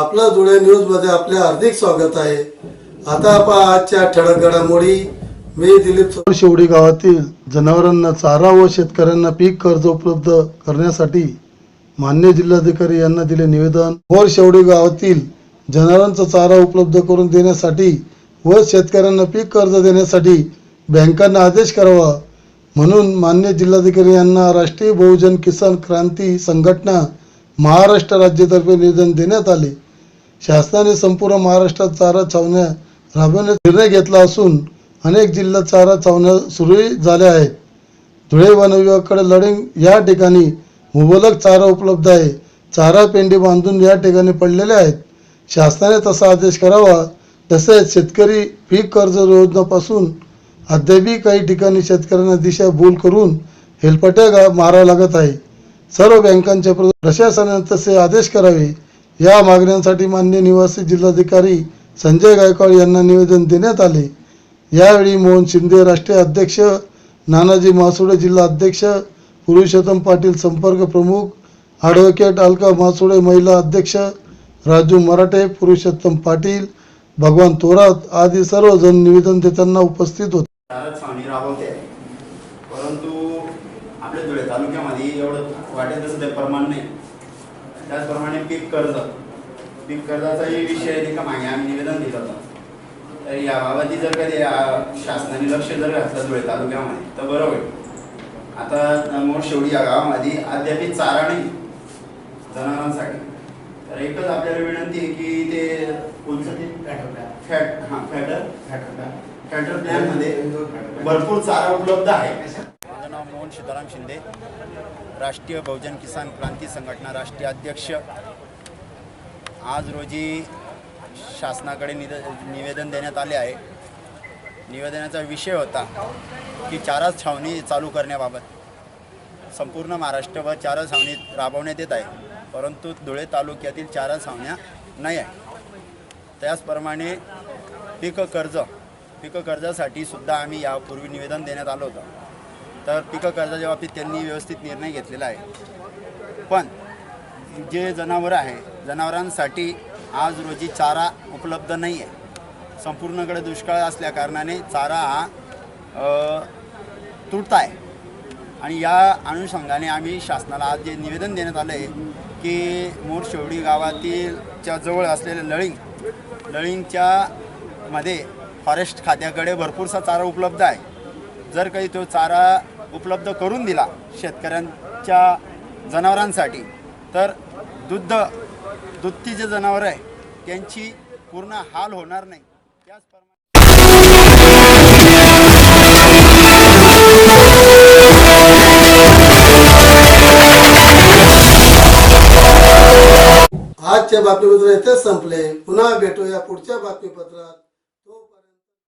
आपलं जुळे न्यूजमध्ये आपले हार्दिक स्वागत आहे. आता आपण आजच्या ठळक घडामोडी. मी दिलीप शेवडी गावातील जनावरांना चारा व शेतकऱ्यांना पीक कर्ज उपलब्ध करण्यासाठी मान्य जिल्हाधिकारी यांना दिले निवेदन. वर शेवडी गावातील जनावरांचा चारा उपलब्ध करून देण्यासाठी व शेतकऱ्यांना पीक कर्ज देण्यासाठी बँकांना आदेश करावा म्हणून मान्य जिल्हाधिकारी यांना राष्ट्रीय बहुजन किसान क्रांती संघटना महाराष्ट्र राज्यातर्फे निवेदन देण्यात आले. शासनाने संपूर्ण महाराष्ट्रात चारा छावण्या राबवण्याचा निर्णय घेतला असून अनेक जिल्ह्यात चारा छावण्या सुरू झाल्या आहेत. धुळे वन विभागाकडे लढिंग या ठिकाणी मुबलक चारा उपलब्ध आहे. चारा पेंडी बांधून या ठिकाणी पडलेले आहेत. शासनाने तसा आदेश करावा तसेच शेतकरी पीक कर्ज योजनापासून अद्यापही काही ठिकाणी शेतकऱ्यांना दिशाभूल करून हेलपट्या गा- माराव्या लागत आहे. सर्व बँकांच्या प्रशासनाने तसे आदेश करावे. या मागण्यांसाठी मान्य निवासी जिल्हाधिकारी संजय गायकवाड यांना निवेदन देण्यात आले. यावेळी मोहन शिंदे राष्ट्रीय अध्यक्ष नानाजी मासुडे जिल्हा अध्यक्ष पुरुषोत्तम पाटील संपर्क प्रमुख ॲडव्होकेट अलका मासुडे महिला अध्यक्ष राजू मराठे पुरुषोत्तम पाटील भगवान थोरात आदी सर्वजण निवेदन देताना उपस्थित होते. परंतु आपल्या धुळे तालुक्यामध्ये एवढं वाटेल तसं ते प्रमाण नाही. त्याचप्रमाणे पीक कर्ज. पीक कर्जाचाही विषय आहे का मागे आम्ही निवेदन दिलं होतं. तर याबाबत जर कधी शासनाने लक्ष जर घातलं धुळे तालुक्यामध्ये तर बरं होईल. आता मोर शेवडी या गावामध्ये अद्याप चारा नाही. जनावरांसाठी. तर एकच आपल्याला विनंती आहे की ते कोणतं ते? फॅट हां फॅटर फॅटर प्लॅनमध्ये भरपूर चारा उपलब्ध आहे. भगवान सीताराम शिंदे राष्ट्रीय बहुजन किसान क्रांती संघटना राष्ट्रीय अध्यक्ष. आज रोजी शासनाकडे निद निवेदन देण्यात आले आहे. निवेदनाचा विषय होता की चारा छावणी चालू करण्याबाबत. संपूर्ण महाराष्ट्रभर चारा छावणी राबवण्यात येत आहे परंतु धुळे तालुक्यातील चारा छावण्या नाही आहे त्याचप्रमाणे पीक कर्ज पीक कर्जासाठी सुद्धा आम्ही यापूर्वी निवेदन देण्यात आलं होतं. तर पिकं कर्जाच्या बाबतीत त्यांनी व्यवस्थित निर्णय घेतलेला आहे. पण जे जनावरं आहे जनावरांसाठी आज रोजी चारा उपलब्ध नाही आहे संपूर्णकडे दुष्काळ असल्या कारणाने चारा हा तुटता तुटत आहे. आणि या अनुषंगाने आम्ही शासनाला आज जे निवेदन देण्यात आलं आहे की मोरशेवडी गावातीलच्या गावातील च्या जवळ असलेले लळिंग लळिंगच्या मध्ये फॉरेस्ट खात्याकडे भरपूरसा चारा उपलब्ध आहे. जर काही तो चारा उपलब्ध करून दिला शेतकऱ्यांच्या जनावरांसाठी. तर दुध दुधती जे जनावरं आहे त्यांची पूर्ण हाल होणार नाही. त्याचप्रमाणे आजचे बातमीपत्र इथेच संपले. पुन्हा भेटूया पुढच्या बातमीपत्रात.